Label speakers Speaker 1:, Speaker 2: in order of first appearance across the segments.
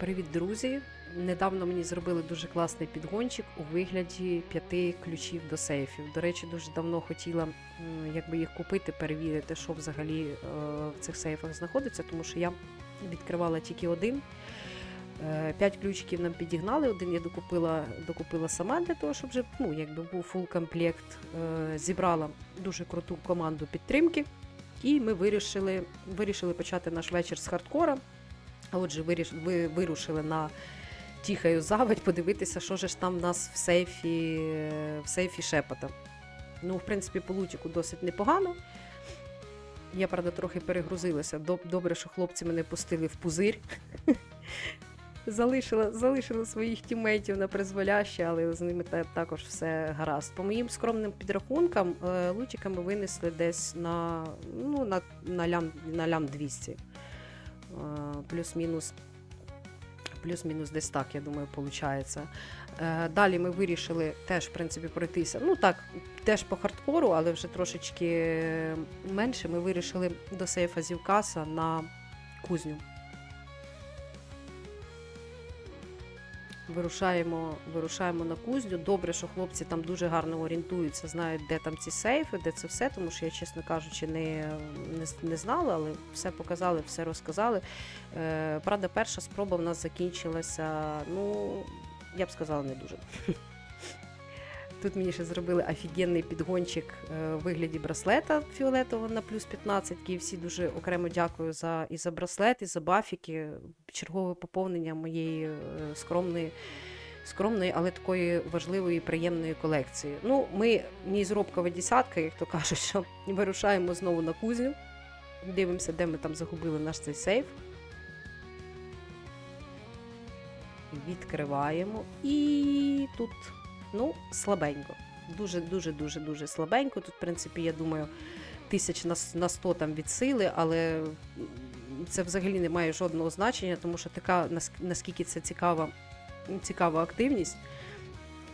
Speaker 1: Привіт, друзі! Недавно мені зробили дуже класний підгончик у вигляді п'яти ключів до сейфів. До речі, дуже давно хотіла якби їх купити, перевірити, що взагалі е, в цих сейфах знаходиться, тому що я відкривала тільки один. Е, П'ять ключиків нам підігнали. Один я докупила, докупила сама для того, щоб вже ну, якби був фул комплект. Е, Зібрала дуже круту команду підтримки. І ми вирішили, вирішили почати наш вечір з хардкора. А отже, ви вирушили на тіхаю заводь подивитися, що ж там в нас в сейфі, в сейфі шепота. Ну, в принципі, по лутіку досить непогано. Я, правда, трохи перегрузилася. Добре, що хлопці мене пустили в пузир. Залишила, залишила своїх тімейтів на призволяще, але з ними також все гаразд. По моїм скромним підрахункам, е, лутіка ми винесли десь на, ну, на, на, лям, на лям 200. Е, Плюс-мінус плюс-мінус десь так, я думаю, виходить. Далі ми вирішили теж, в принципі, пройтися. Ну так, теж по хардкору, але вже трошечки менше. Ми вирішили до сейфа Зівкаса на кузню. Вирушаємо, вирушаємо на кузню. Добре, що хлопці там дуже гарно орієнтуються, знають, де там ці сейфи, де це все, тому що я, чесно кажучи, не, не, не знала, але все показали, все розказали. Е, правда, перша спроба в нас закінчилася, ну, я б сказала, не дуже. Тут мені ще зробили офігенний підгончик е, в вигляді браслета фіолетового на плюс 15. всі дуже окремо дякую за і за браслет, і за бафіки. Чергове поповнення моєї е, скромної, скромної, але такої важливої приємної колекції. Ну, ми не зробкова десятка, як то кажуть, що вирушаємо знову на кузню. Дивимося, де ми там загубили наш цей сейф. Відкриваємо. І тут, ну, слабенько. Дуже, дуже, слабенько. Тут, в принципі, я думаю, тисяч на, с- на 100 там від сили, але це взагалі не має жодного значення, тому що така, нас- наскільки це цікава, цікава активність.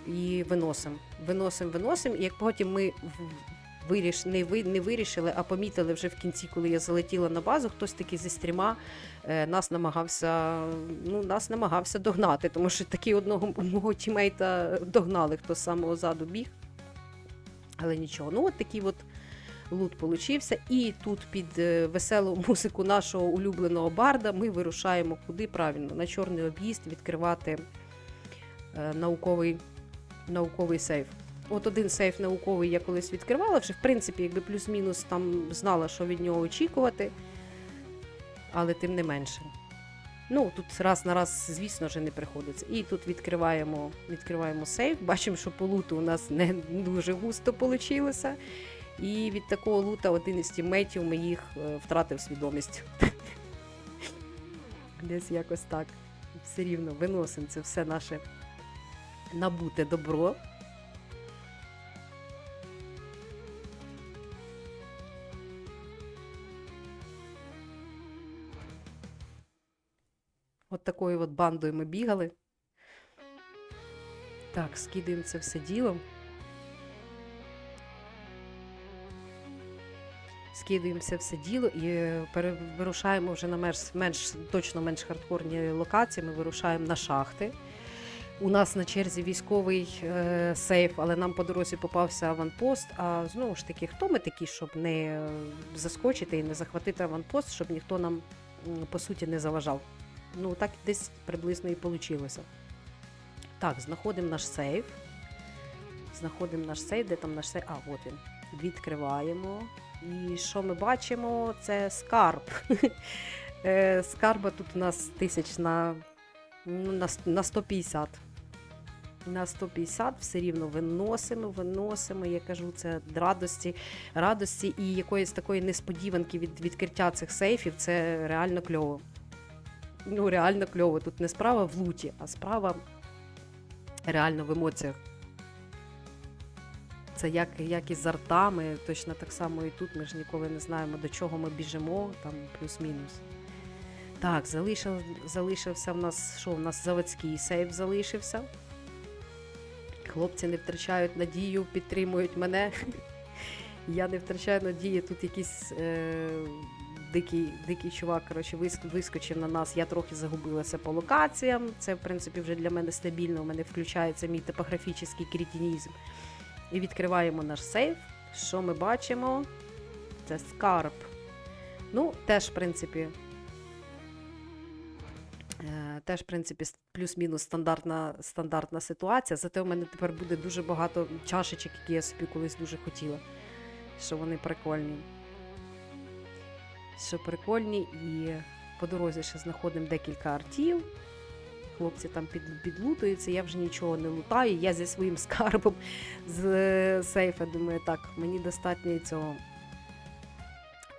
Speaker 1: І виносимо. Виносимо, виносимо. І як потім ми виріш, не, ви, не вирішили, а помітили вже в кінці, коли я залетіла на базу, хтось такий зі стріма е, нас намагався, ну, нас намагався догнати, тому що таки одного мого тімейта догнали, хто з самого заду біг. Але нічого. Ну, от такий от лут получився. І тут під е, веселу музику нашого улюбленого барда ми вирушаємо куди правильно, на чорний об'їзд відкривати е, науковий, науковий сейф. От один сейф науковий я колись відкривала, вже в принципі, якби плюс-мінус там знала, що від нього очікувати, але тим не менше. Ну, тут раз на раз, звісно, вже не приходиться. І тут відкриваємо, відкриваємо сейф. Бачимо, що по луту у нас не дуже густо вийшло. І від такого лута один із тіммейтів моїх е, втратив свідомість. Десь якось так. Все рівно виносимо це все наше набуте добро. От такою от бандою ми бігали. Так, скидаємо це все ділом. Скидаємо це все діло і е, вирушаємо вже на менш, менш точно менш хардкорні локації. Ми вирушаємо на шахти. У нас на черзі військовий е, сейф, але нам по дорозі попався аванпост. А знову ж таки, хто ми такі, щоб не е, заскочити і не захватити аванпост, щоб ніхто нам по суті не заважав. Ну, так десь приблизно і вийшло. Так, знаходимо наш сейф. Знаходимо наш сейф, де там наш сейф. А, от він. Відкриваємо. І що ми бачимо? Це скарб. Е, Скарба тут у нас тисяч на, ну, на, на 150. На 150 все рівно виносимо, виносимо. Я кажу, це радості, радості і якоїсь такої несподіванки від відкриття цих сейфів. Це реально кльово ну, реально кльово. Тут не справа в луті, а справа реально в емоціях. Це як, як і з артами, точно так само і тут. Ми ж ніколи не знаємо, до чого ми біжимо, там плюс-мінус. Так, залишив, залишився в нас, що в нас заводський сейф залишився. Хлопці не втрачають надію, підтримують мене. Я не втрачаю надії, тут якісь е, дикий, дикий чувак, коротше, вискочив на нас. Я трохи загубилася по локаціям. Це, в принципі, вже для мене стабільно. У мене включається мій топографічний кретинізм. І відкриваємо наш сейф. Що ми бачимо? Це скарб. Ну, теж, в принципі, е, теж, в принципі, плюс-мінус стандартна, стандартна ситуація. Зате у мене тепер буде дуже багато чашечок, які я собі колись дуже хотіла. Що вони прикольні. Що прикольні, і по дорозі ще знаходимо декілька артів. Хлопці там під, підлутуються, я вже нічого не лутаю. Я зі своїм скарбом з сейфа думаю, так, мені достатньо цього.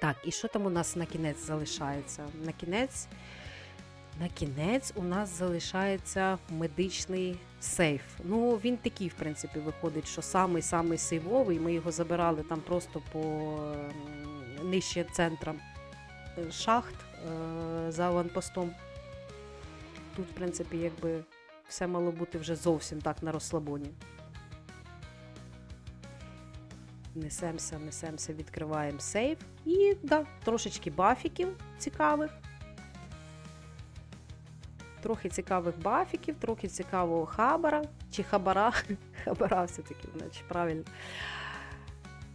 Speaker 1: Так, і що там у нас на кінець залишається? На кінець, на кінець у нас залишається медичний сейф. Ну, він такий, в принципі, виходить, що самий-самий сейвовий. Ми його забирали там просто по нижче центра е, шахт е, за аванпостом. Тут, в принципі, якби все мало бути вже зовсім так на розслабоні. Несемося, несемося, відкриваємо сейф. І да, трошечки бафіків цікавих. Трохи цікавих бафіків, трохи цікавого хабара. Чи хабара? Хабара все-таки, значить, правильно.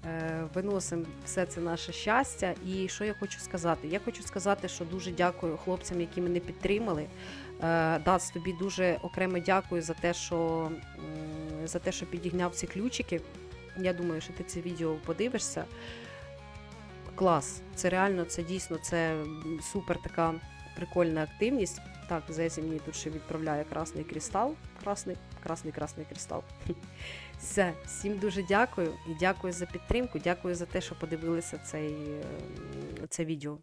Speaker 1: Е, Виносимо все це наше щастя. І що я хочу сказати? Я хочу сказати, що дуже дякую хлопцям, які мене підтримали. Е, Дац, тобі дуже окремо дякую за те, що, за те, що підігняв ці ключики. Я думаю, що ти це відео подивишся. Клас. Це реально, це дійсно це супер така прикольна активність. Так, зесі мені тут ще відправляє красний кристал. Красний, красний, красний кристал. Все, всім дуже дякую і дякую за підтримку. Дякую за те, що подивилися цей, е, це відео.